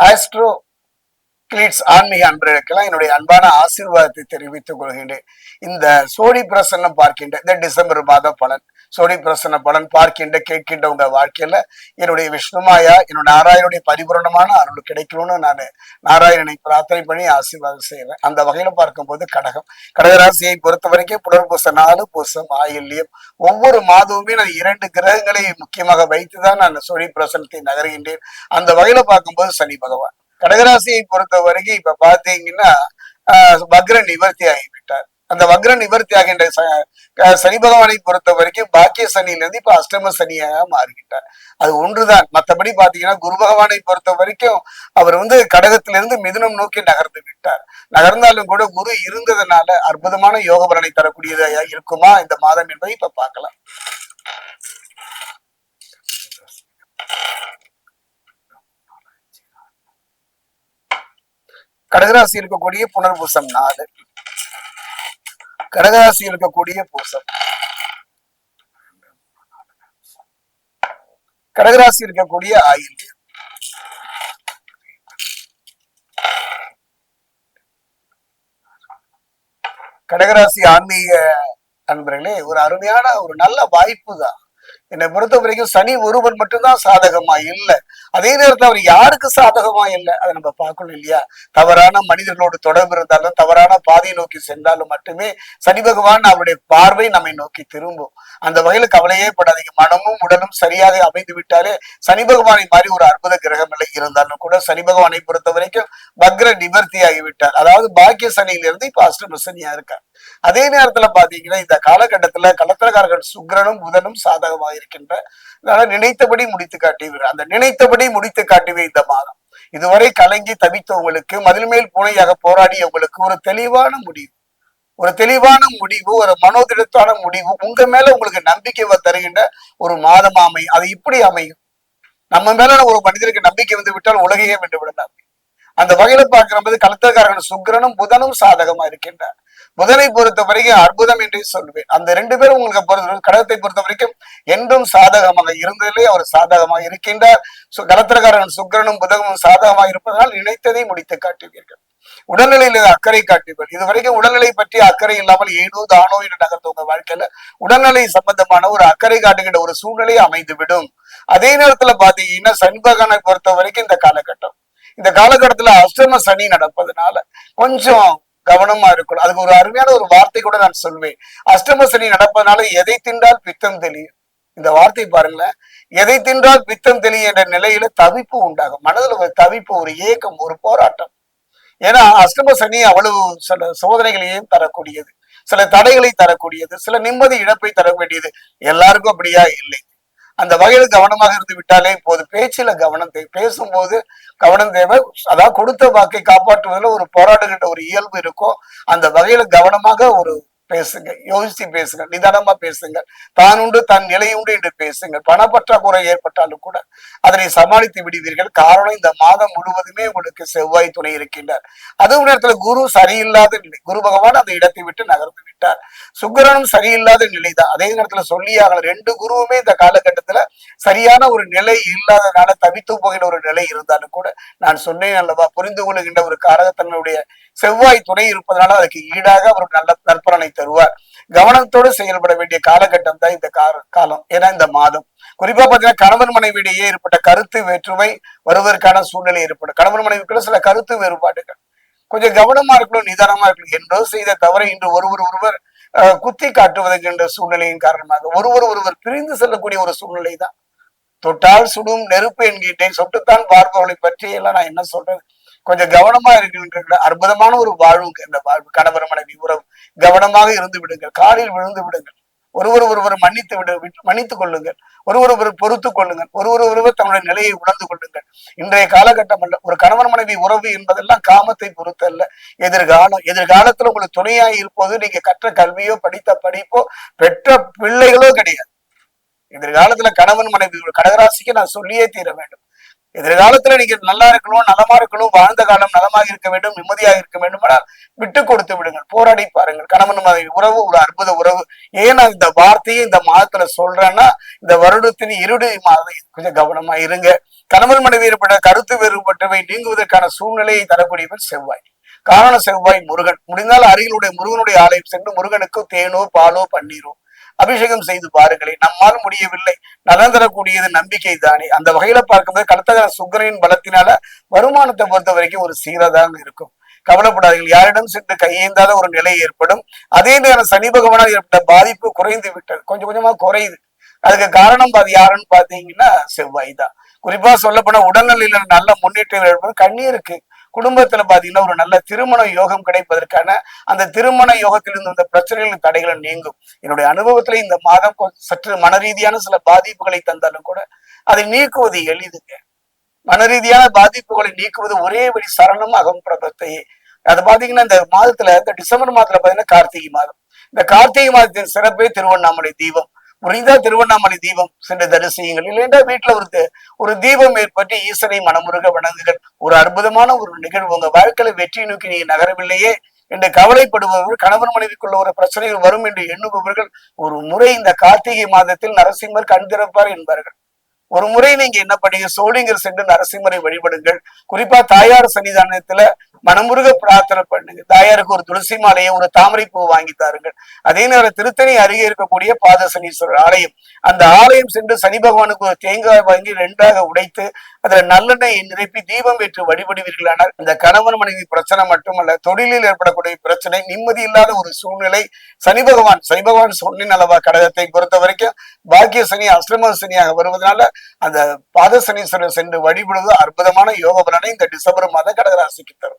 astro கிளீட்ஸ் ஆன்மீக அன்பர்களுக்கெல்லாம் என்னுடைய அன்பான ஆசீர்வாதத்தை தெரிவித்துக் கொள்கின்றேன். இந்த சோடி பிரசன்னம் பார்க்கின்ற இந்த டிசம்பர் மாத பலன் சோடி பிரசன்ன பலன் பார்க்கின்ற கேட்கின்ற உங்க வாழ்க்கையில என்னுடைய விஷ்ணுமாயா என்னோட நாராயணனுடைய பரிபூரணமான அருள் கிடைக்கணும்னு நான் நாராயணனை பிரார்த்தனை பண்ணி ஆசீர்வாதம் செய்யறேன் அந்த வகையில பார்க்கும்போது கடகம். கடகராசியை பொறுத்த வரைக்கும் புனர்பூச நாலு பூசம் ஆயில்யம் ஒவ்வொரு மாதமுமே நான் இரண்டு கிரகங்களை முக்கியமாக வைத்துதான் நான் சோழி பிரசனத்தை நகர்கின்றேன். அந்த வகையில பார்க்கும்போது சனி பகவான். கடகராசியை பொறுத்த வரைக்கும் இப்ப பாத்தீங்கன்னா வக்ர நிவர்த்தி ஆகிவிட்டார். அந்த வக்ர நிவர்த்தி ஆகின்ற சனி பகவானை பொறுத்த வரைக்கும் பாக்கிய சனியிலிருந்து இப்ப அஷ்டம சனியாக மாறிவிட்டார். அது ஒன்றுதான். மத்தபடி பாத்தீங்கன்னா குரு பகவானை பொறுத்த வரைக்கும் அவர் வந்து கடகத்திலிருந்து மிதுனம் நோக்கி நகர்ந்து விட்டார். நகர்ந்தாலும் கூட குரு இருந்ததுனால அற்புதமான யோக பலனை தரக்கூடியதாக இருக்குமா? இந்த மாதம் என்பதை இப்ப பார்க்கலாம். கடகராசி இருக்கக்கூடிய புனர்பூசம் நாலு கடகராசி இருக்கக்கூடிய பூசம். கடகராசி இருக்கக்கூடிய ஆயில் கடகராசி ஆன்மீக நண்பர்களே ஒரு அருமையான ஒரு நல்ல வாய்ப்பு தான் என்னை பொறுத்த வரைக்கும் சனி ஒருவன் மட்டும்தான் சாதகமா இல்லை. அதே நேரத்துல அவர் யாருக்கு சாதகமா இல்லை? அதை நம்ம பார்க்கணும் இல்லையா? தவறான மனிதர்களோடு தொடர்பு இருந்தாலும் தவறான பாதையை நோக்கி சென்றாலும் மட்டுமே சனி பகவான் அவருடைய பார்வை நம்மை நோக்கி திரும்பும். அந்த வகையில கவலையே படாதீங்க. மனமும் உடலும் சரியாக அமைந்து விட்டாலே சனி பகவானை மாதிரி ஒரு அற்புத கிரகம் இல்லை இருந்தாலும் கூட சனி பகவானை பொறுத்த வரைக்கும் பக்ர நிவர்த்தி ஆகிவிட்டார் அதாவது பாக்கிய சனியிலிருந்து இப்ப அஷ்டம சனியா இருக்கார். அதே நேரத்துல பாத்தீங்கன்னா இந்த காலகட்டத்துல கலத்திரக்காரர்கள் சுக்கிரனும் புதனும் சாதகமாக இருக்கின்ற அதனால நினைத்தபடி முடித்து காட்டுவீர் அந்த நினைத்தபடி முடித்து காட்டுவே இந்த மாதம். இதுவரை கலங்கி தவித்தவங்களுக்கு மதில் மேல் பூனையாக போராடியவங்களுக்கு ஒரு தெளிவான முடிவு. ஒரு தெளிவான முடிவு ஒரு மனோதிடத்தான முடிவு உங்க மேல உங்களுக்கு நம்பிக்கை தருகின்ற ஒரு மாதம் அமை அது இப்படி அமையும். நம்ம மேல ஒரு மனிதருக்கு நம்பிக்கை வந்து விட்டால் உலகையே வென்று விடலாம். அந்த வகையில பார்க்கிற போது கலத்தக்காரன் சுக்கரனும் புதனும் சாதகமா இருக்கின்றார். புதனை பொறுத்த வரைக்கும் அற்புதம் என்று சொல்வேன். அந்த ரெண்டு பேரும் உங்களுக்கு பொறுத்த கடகத்தை பொறுத்த வரைக்கும் என்றும் சாதகமாக இருந்ததிலே அவர் சாதகமாக இருக்கின்றார். சு- கலத்திரக்காரன் சுக்கரனும் புதகமும் சாதகமாக இருப்பதனால் நினைத்ததை முடித்து காட்டுவீர்கள். உடல்நிலையில அக்கறை காட்டுவீர்கள் இதுவரைக்கும் உடல்நிலை பற்றி அக்கறை இல்லாமல் ஏனோ தானோ என்று நகர்ந்த உங்க வாழ்க்கையில உடல்நிலை சம்பந்தமான ஒரு அக்கறை காட்டுகின்ற ஒரு சூழ்நிலை அமைந்து விடும் அதே நேரத்துல பாத்தீங்கன்னா சண்பகனை பொறுத்த வரைக்கும் இந்த காலகட்டம். இந்த காலகட்டத்துல அஷ்டம சனி நடப்பதனால கொஞ்சம் கவனமா இருக்கணும். அதுக்கு ஒரு அருமையான ஒரு வார்த்தை கூட நான் சொல்வேன். அஷ்டம சனி நடப்பதனால எதை தின்றால் பித்தம் தெளியும்? இந்த வார்த்தை பாருங்களேன். எதை தின்றால் பித்தம் தெளியும் என்ற நிலையில தவிப்பு உண்டாகும். மனதில் ஒரு தவிப்பு ஒரு ஏக்கம் ஒரு போராட்டம். ஏன்னா அஷ்டம சனி அவ்வளவு சில சோதனைகளையும் தரக்கூடியது. சில தடைகளை தரக்கூடியது. சில நிம்மதி இழப்பை தர வேண்டியது. எல்லாருக்கும் அப்படியா? இல்லை. அந்த வகையில கவனமாக இருந்து விட்டாலே இப்போது பேச்சில கவனம் தேவை பேசும்போது கவனம் தேவை. அதாவது கொடுத்த வாக்கை காப்பாற்றுவதில் ஒரு போராடுகின்ற ஒரு இயல்பு இருக்கும். அந்த வகையில கவனமாக ஒரு பேசுங்க யோசித்து பேசுங்க நிதானமா பேசுங்க. தான் உண்டு தன் நிலை உண்டு என்று பேசுங்க. பணப்பற்றாக்குறை ஏற்பட்டாலும் கூட அதனை சமாளித்து விடுவீர்கள். காரணம் இந்த மாதம் முழுவதுமே உங்களுக்கு செவ்வாய் துணை இருக்கின்றார். அதுவும் நேரத்துல குரு சரியில்லாத நிலை குரு பகவான் அந்த இடத்தை விட்டு நகர்ந்து விட்டார். சுக்கரனும் சரியில்லாத நிலைதான். அதே நேரத்துல சொல்லியாக ரெண்டு குருவுமே இந்த காலகட்டத்துல சரியான ஒரு நிலை இல்லாதனால தவித்து போகிற ஒரு நிலை இருந்தாலும் கூட நான் சொன்னேன் அல்லவா புரிந்து கொள்ளுகின்ற ஒரு காரகத்தன்மையுடைய செவ்வாய் துணை இருப்பதனால அதுக்கு ஈடாக அவர் நல்ல நற்பலனை தருவார். கவனத்தோடு செயல்பட வேண்டிய காலகட்டம் தான் இந்த கார- காலம். ஏன்னா இந்த மாதம். குறிப்பா பாத்தீங்கன்னா கணவன் மனைவியிடையே ஏற்பட்ட கருத்து வேற்றுமை வருவதற்கான சூழ்நிலை ஏற்படும். கணவன் மனைவிக்குள்ள சில கருத்து வேறுபாடுகள். கொஞ்சம் கவனமா இருக்கணும் நிதானமா இருக்கணும் என்றோ செய்த தவறை இன்று ஒருவர் ஒருவர் குத்தி காட்டுவதற்கின்ற சூழ்நிலையின் காரணமாக ஒருவர் ஒருவர் பிரிந்து செல்லக்கூடிய ஒரு சூழ்நிலை தான். தொட்டால் சுடும் நெருப்பு என்கிட்டேன் சொட்டுத்தான் பார்ப்பவர்களை பற்றி எல்லாம் நான் என்ன சொல்றது? கொஞ்சம் கவனமா இருக்கின்ற அற்புதமான ஒரு வாழ்வுங்க. இந்த வாழ்வு. கணவர் மனைவி உறவு. கவனமாக இருந்து விடுங்கள். காலில் விழுந்து விடுங்கள். ஒருவர் ஒருவர் மன்னித்து விட மன்னித்துக் கொள்ளுங்கள். ஒருவர் ஒருவர் பொறுத்துக் கொள்ளுங்கள். ஒருவர் ஒருவர் தன்னுடைய நிலையை உணர்ந்து கொள்ளுங்கள். இன்றைய காலகட்டம் அல்ல ஒரு கணவன் மனைவி உறவு என்பதெல்லாம் காமத்தை பொறுத்து அல்ல எதிர்காலம் எதிர்காலத்துல உங்களுக்கு துணையாய் இருப்போது நீங்க கற்ற கல்வியோ படித்த படிப்போ பெற்ற பிள்ளைகளோ கிடையாது. எதிர்காலத்துல கணவன் மனைவி கடகராசிக்கு நான் சொல்லியே தீர வேண்டும். எதிர்காலத்துல நீங்க நல்லா இருக்கணும் நலமா இருக்கணும் வாழ்ந்த காலம் நலமாக இருக்க வேண்டும் நிம்மதியாக இருக்க வேண்டும் ஆனால் விட்டு கொடுத்து விடுங்கள். போராடி பாருங்கள். கணவன் மனைவி உறவு ஒரு அற்புத உறவு. ஏன் நான் இந்த வார்த்தையை இந்த மாதத்துல சொல்றேன்னா இந்த வருடத்தின் இருடு மாதம் கொஞ்சம் கவனமா இருங்க. கணவன் மனைவி ஏற்பட்ட கருத்து வேறுபட்டவை நீங்குவதற்கான சூழ்நிலையை தரக்கூடியவர் செவ்வாய். காரண செவ்வாய் முருகன். முடிந்தால் அருகிலுடைய முருகனுடைய ஆலயம் சென்று முருகனுக்கு தேனோ பாலோ பன்னீரோ. அபிஷேகம் செய்து பாருங்களேன் நம்மால் முடியவில்லை. நலன் தரக்கூடியது நம்பிக்கை தானே. அந்த வகையில பார்க்கும்போது கடத்தகர சுக்கரனின் பலத்தினால வருமானத்தை பொறுத்த வரைக்கும் ஒரு சீரதாங்க இருக்கும். கவலைப்படாதீர்கள் யாரிடம் சென்று கையேந்தாத ஒரு நிலை ஏற்படும். அதே நேரம் சனி பகவானால் ஏற்பட்ட பாதிப்பு குறைந்து விட்டது. கொஞ்சம் கொஞ்சமா குறையுது. அதுக்கு காரணம் அது யாருன்னு பாத்தீங்கன்னா செவ்வாய் தான். குறிப்பா சொல்லப்போனா உடல்நிலையில நல்ல முன்னேற்றம் ஏற்படும். கண்ணீருக்கு குடும்பத்துல பாத்தீங்கன்னா ஒரு நல்ல திருமண யோகம் கிடைப்பதற்கான அந்த திருமண யோகத்திலிருந்து வந்த பிரச்சனைகளும் பிரச்சனைகளின் தடைகளும் நீங்கும். என்னுடைய அனுபவத்துல இந்த மாதம் சற்று மன ரீதியான சில பாதிப்புகளை தந்தாலும் கூட அதை நீக்குவது எளிதுங்க. மன ரீதியான பாதிப்புகளை நீக்குவது ஒரே வழி சரணம் அகம் பிரபத்தையே. அது பாத்தீங்கன்னா இந்த மாதத்துல இந்த டிசம்பர் மாதத்துல பாத்தீங்கன்னா கார்த்திகை மாதம். இந்த கார்த்திகை மாதத்தின் சிறப்பே திருவண்ணாமலை தீபம். புரிந்தா திருவண்ணாமலை தீபம் சென்று தரிசியுங்கள். இல்லைன்னா வீட்டுல ஒரு ஒரு தீபம் ஏற்பட்டு ஈசனை மனமுருக வணங்குகள் ஒரு அற்புதமான ஒரு நிகழ்வு. உங்க வாழ்க்கையில வெற்றி நோக்கி நீங்க நகரவில்லையே என்று கவலைப்படுபவர்கள் கணவன் மனைவிக்குள்ள ஒரு பிரச்சனைகள் வரும் என்று எண்ணுபவர்கள் ஒரு முறை இந்த கார்த்திகை மாதத்தில் நரசிம்மர் கண் திறப்பார் என்பார்கள். ஒரு முறை நீங்க என்ன பண்ணீங்க? சோழிங்கர் சென்று நரசிம்மரை வழிபடுங்கள். குறிப்பா தாயார் சன்னிதானத்துல மனமுருக பிரார்த்தனை பண்ணுங்க. தாயாருக்கு ஒரு துளசி மாலையை ஒரு தாமரை பூ வாங்கி தாருங்கள். அதே நேரம் திருத்தணி அருகே இருக்கக்கூடிய பாத சனீஸ்வரர் ஆலயம். அந்த ஆலயம் சென்று சனி பகவானுக்கு ஒரு தேங்காய் வாங்கி ரெண்டாக உடைத்து அதுல நல்லெண்ணெயை நிரப்பி தீபம் ஏற்று வழிபடுவீர்களானால் இந்த கணவன் மனைவி பிரச்சனை மட்டுமல்ல தொழிலில் ஏற்படக்கூடிய பிரச்சனை நிம்மதி இல்லாத ஒரு சூழ்நிலை. சனி பகவான் சனி பகவான் சொன்னின் அளவா கடகத்தை பொறுத்த வரைக்கும் பாக்கிய சனி அஷ்டம சனியாக வருவதனால அந்த பாதசனீஸ்வரர் சென்று வழிபடுவது அற்புதமான யோக பலனை இந்த டிசம்பர் மாத கடகராசிக்கு தரும்.